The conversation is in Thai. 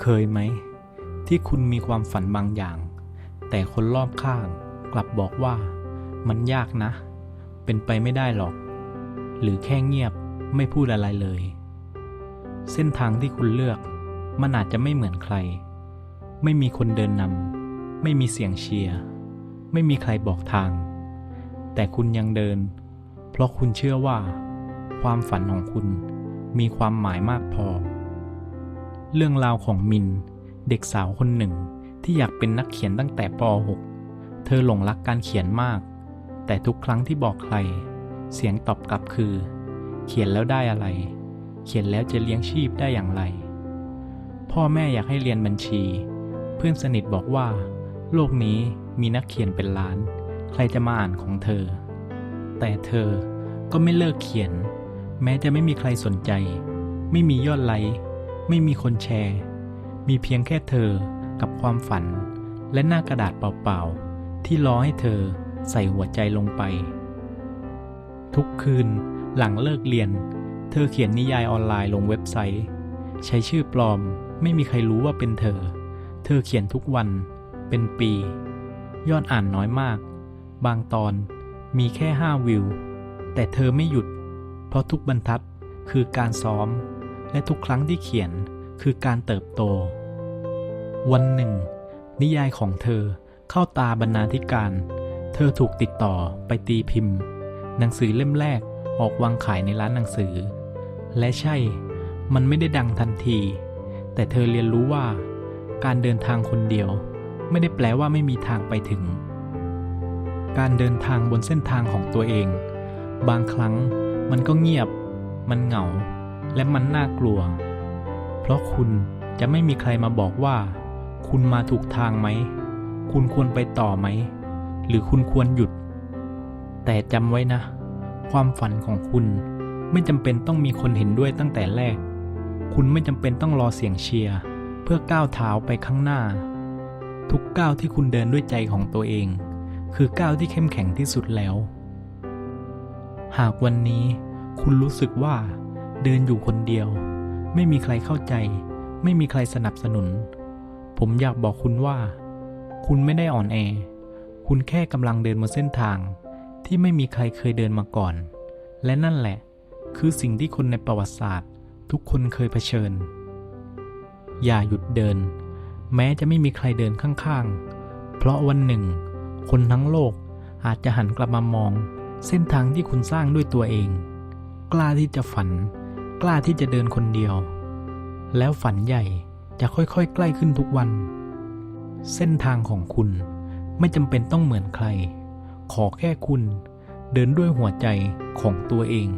เคยไหม ที่คุณมีความฝันบางอย่าง แต่คนรอบข้างกลับบอกว่ามันยากนะ เป็นไปไม่ได้หรอก หรือแค่เงียบไม่พูดอะไรเลย เส้นทางที่คุณเลือกมันอาจจะไม่เหมือนใคร ไม่มีคนเดินนำไม่มีเสียงเชียร์ไม่มีใครบอกทาง แต่คุณยังเดิน เพราะคุณเชื่อว่า ความฝันของคุณมีความหมายมากพอ เรื่องราวของมิน เด็กสาวคนหนึ่ง ที่อยากเป็นนักเขียนตั้งแต่ป .6 เธอหลงรักการเขียนมาก แต่ทุกครั้งที่บอกใคร เสียงตอบกลับคือ เขียนแล้วได้อะไร เขียนแล้วจะเลี้ยงชีพได้อย่างไร พ่อแม่อยากให้เรียนบัญชี เพื่อนสนิทบอกว่า โลกนี้มีนักเขียนเป็นล้าน ใครจะมาอ่านของเธอ แต่เธอก็ไม่เลิกเขียน แม้จะไม่มีใครสนใจ ไม่มียอดไลค์ ไม่มีคนแชร์ มีเพียงแค่เธอกับความฝัน และหน้ากระดาษเปล่าๆ ที่รอให้เธอใส่หัวใจลงไป ทุกคืนหลังเลิกเรียน เธอเขียนนิยายออนไลน์ลงเว็บไซต์ ใช้ชื่อปลอม ไม่มีใครรู้ว่าเป็นเธอ เธอเขียนทุกวัน เป็นปี ยอดอ่านน้อยมาก บางตอนมีแค่5วิว แต่เธอไม่หยุด เพราะทุกบรรทัดคือการซ้อม และทุกครั้งที่เขียนคือการเติบโต วันหนึ่ง นิยายของเธอเข้าตาบรรณาธิการ เธอถูกติดต่อไปตีพิมพ์ หนังสือเล่มแรกออกวางขายในร้านหนังสือ และใช่ มันไม่ได้ดังทันที แต่เธอเรียนรู้ว่า การเดินทางคนเดียว ไม่ได้แปลว่าไม่มีทางไปถึง การเดินทางบนเส้นทางของตัวเอง บางครั้งมันก็เงียบ มันเหงา และมันน่ากลัว เพราะคุณจะไม่มีใครมาบอกว่า คุณมาถูกทางไหม คุณควรไปต่อไหม หรือคุณควรหยุด แต่จำไว้นะ ความฝันของคุณไม่จำเป็นต้องมีคนเห็นด้วยตั้งแต่แรก คุณไม่จำเป็นต้องรอเสียงเชียร์เพื่อก้าวเท้าไปข้างหน้า ทุกก้าวที่คุณเดินด้วยใจของตัวเอง คือก้าวที่เข้มแข็งที่สุดแล้ว หากวันนี้คุณรู้สึกว่า เดินอยู่คนเดียว ไม่มีใครเข้าใจ ไม่มีใครสนับสนุน ผมอยากบอกคุณว่า คุณไม่ได้อ่อนแอ คุณแค่กำลังเดินบนเส้นทาง ที่ไม่มีใครเคยเดินมาก่อน และนั่นแหละ คือสิ่งที่คนในประวัติศาสตร์ ทุกคนเคยเผชิญ อย่าหยุดเดิน แม้จะไม่มีใครเดินข้างๆ เพราะวันหนึ่ง คนทั้งโลกอาจจะหันกลับมามอง เส้นทางที่คุณสร้างด้วยตัวเอง กล้าที่จะฝัน กล้าที่จะเดินคนเดียว แล้วฝันใหญ่จะค่อยๆ ใกล้ขึ้นทุกวัน เส้นทางของคุณไม่จำเป็นต้องเหมือนใคร ขอแค่คุณเดินด้วยหัวใจของตัวเอง